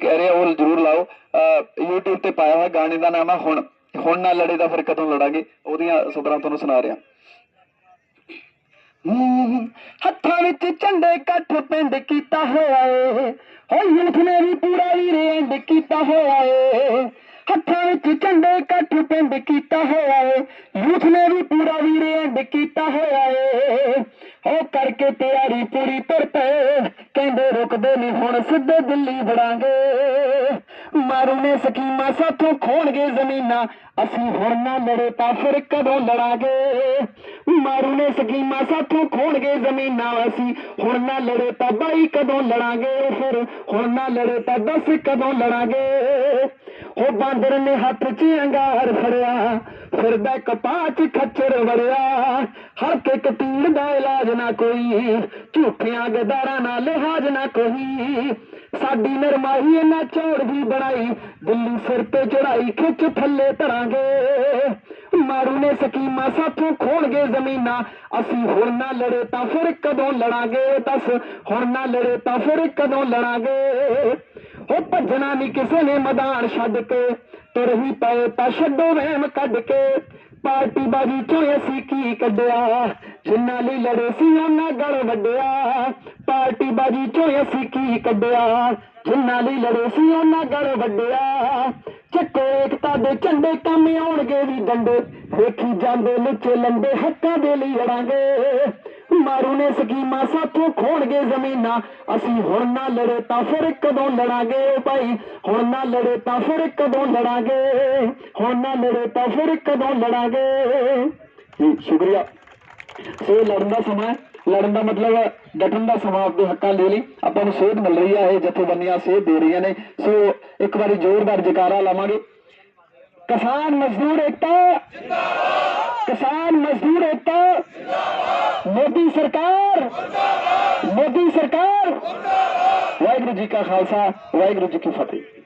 ਕਹਿ ਰਹੇ, ਉਹ ਜ਼ਰੂਰ ਲਾਓ। YouTube ਤੇ ਪਾਇਆ ਹੋਇਆ ਗਾਣੇ ਦਾ ਨਾਮ ਹੈ ਹੁਣ। ਹੁਣ ਨਾ ਲੜੇ ਤਾਂ ਫਿਰ ਕਦੋਂ ਲੜਾਂਗੇ? ਉਹਦੀਆਂ ਸਬਰਾਂ ਤੁਹਾਨੂੰ ਸੁਣਾ ਰਿਹਾ। ਹੱਥਾਂ ਵਿੱਚ ਝੰਡੇ ਕੱਠ ਪਿੰਡ ਕੀਤਾ ਹੋਇਆ ਏ। ਹੋ ਯੂਥ ਨੇ ਵੀ ਪੂਰਾ ਵੀਰ ਐਂਡ ਕੀਤਾ ਹੋਇਆ ਏ। ਹੱਥਾਂ ਵਿੱਚ ਝੰਡੇ ਕੱਠ ਪਿੰਡ ਕੀਤਾ ਹੋਇਆ ਏ। ਯੂਥ ਨੇ ਵੀ ਪੂਰਾ ਵੀਰ ਐਂਡ ਕੀਤਾ ਹੋਇਆ ਏ। ਹੋ ਕਰਕੇ ਤਿਆਰੀ ਪੂਰੀ ਤੁਰ ਪਏ। ਕਹਿੰਦੇ ਰੁਕਦੇ ਨਹੀਂ ਹੁਣ ਸਿੱਧੇ ਦਿੱਲੀ ਵੜਾਂਗੇ। ਮਾਰੂ ਨੇ ਸਕੀਮਾਂ ਸਾਥੋਂ ਖੋਣਗੇ ਜ਼ਮੀਨਾਂ, ਅਸੀਂ ਹੁਣ ਨਾ ਲੜੇ ਤਾਂ ਫਿਰ ਕਦੋਂ ਲੜਾਂਗੇ? ਮਾਰੂ ਨੇ ਸਕੀਮਾਂ ਸਾਥੋਂ ਖੋਣਗੇ ਜ਼ਮੀਨਾਂ, ਅਸੀਂ ਹੁਣ ਨਾ ਲੜੇ ਤਾਂ ਬਾਈ ਕਦੋਂ ਲੜਾਂਗੇ? ਫਿਰ ਹੁਣ ਨਾ ਲੜੇ ਤਾਂ ਦੱਸ ਕਦੋਂ ਲੜਾਂਗੇ? ਉਹ ਬਾਂਦਰ ਨੇ ਹੱਥ 'ਚ ਅੰਗਾਰ ਫੜਿਆ, ਫਿਰਦਾ ਕਪਾਹ 'ਚ ਖੱਚਰ ਵੜਿਆ। ਹਰ ਇੱਕ ਕਤੀੜ ਦਾ ਇਲਾਜ ਨਾ ਕੋਈ ਝੂਠਿਆਂ ਗਦਾਰਾਂ ਨਾਲ ਲਿਹਾਜ਼ ਨਾ ਕੋਈ। ਸਾਡੀ ਨਰਮਾਈ ਇਹਨਾਂ ਚੌੜ ਦੀ ਬਣਾਈ ਦਿੱਲੀ ਸਿਰ ਤੇ ਚੜਾਈ ਖਿੱਚ ਥੱਲੇ ਧਰਾਂਗੇ। ਮਾਰੂ ਨੇ ਸਕੀਮਾਂ ਸਾਥੋਂ ਖੋਣਗੇ ਜ਼ਮੀਨਾਂ। ਅਸੀਂ ਹੁਣ ਨਾ ਲੜੇ ਤਾਂ ਫਿਰ ਕਦੋਂ ਲੜਾਂਗੇ? ਦੱਸ, ਹੁਣ ਨਾ ਲੜੇ ਤਾਂ ਫਿਰ ਕਦੋਂ ਲੜਾਂਗੇ? ਉਹ ਭੱਜਣਾ ਨਹੀਂ ਕਿਸੇ ਨੇ ਮੈਦਾਨ ਛੱਡ ਕੇ। ਤੁਰ ਹੀ ਪਏ ਤਾਂ ਛੱਡੋ ਵਹਿਮ ਕੱਢ ਕੇ। ਪਾਰਟੀ ਬਾਜੀ ਚੋਂ ਅਸੀਂ ਕੀ ਕੱਢਿਆ? ਜਿੰਨਾ ਲਈ ਲੜੇ ਸੀ, ਉਹਨਾਂ ਗਲ ਵੱਡਿਆ ਪਾਰਟੀ ਬਾਜੀ ਚੋਂ ਅਸੀਂ ਕੀ ਕੱਢਿਆ? ਜਿੰਨਾਂ ਲਈ ਲੜੇ ਸੀ, ਉਹਨਾਂ ਗਲ ਵੱਡਿਆ ਚੱਕੋ ਏਕਤਾ ਦੇ ਝੰਡੇ ਕੰਮ ਆਉਣਗੇ ਵੀ ਡੰਡੇ। ਵੇਖੀ ਜਾਂਦੇ ਲੁੱਚੇ ਲੰਡੇ ਹੱਕਾਂ ਦੇ ਲਈ ਲੜਾਂਗੇ। ਮਾਰੂ ਨੇ ਸਕੀਮਾਂ ਸਾਥੋਂ ਖੋਣਗੇ ਜ਼ਮੀਨਾਂ। ਅਸੀਂ ਹੁਣ ਨਾ ਲੜੇ ਤਾਂ ਫਿਰ ਕਦੋਂ ਲੜਾਂਗੇ ਭਾਈ? ਹੁਣ ਨਾ ਲੜੇ ਤਾਂ ਫਿਰ ਕਦੋਂ ਲੜਾਂਗੇ? ਹੁਣ ਨਾ ਲੜੇ ਤਾਂ ਫਿਰ ਕਦੋਂ ਲੜਾਂਗੇ? ਜੀ, ਸ਼ੁਕਰੀਆ। ਸੋ ਲੜਨ ਦਾ ਸਮਾਂ ਲੜਨ ਦਾ ਮਤਲਬ ਡਟਣ ਦਾ ਸਮਾਂ ਆਪਣੇ ਹੱਕਾਂ ਦੇ ਲਈ। ਆਪਾਂ ਨੂੰ ਸੇਧ ਮਿਲ ਰਹੀ ਹੈ, ਇਹ ਜਥੇਬੰਦੀਆਂ ਸੇਧ ਦੇ ਰਹੀਆਂ ਨੇ। ਸੋ ਇੱਕ ਵਾਰੀ ਜ਼ੋਰਦਾਰ ਜਕਾਰਾ ਲਾਵਾਂਗੇ। ਕਿਸਾਨ ਮਜ਼ਦੂਰ ਏਕਤਾ! ਕਿਸਾਨ ਮਜ਼ਦੂਰ ਏਕਤਾ! ਮੋਦੀ ਸਰਕਾਰ! ਮੋਦੀ ਸਰਕਾਰ! ਵਾਹਿਗੁਰੂ ਜੀ ਕਾ ਖਾਲਸਾ, ਵਾਹਿਗੁਰੂ ਜੀ ਕੀ ਫਤਿਹ।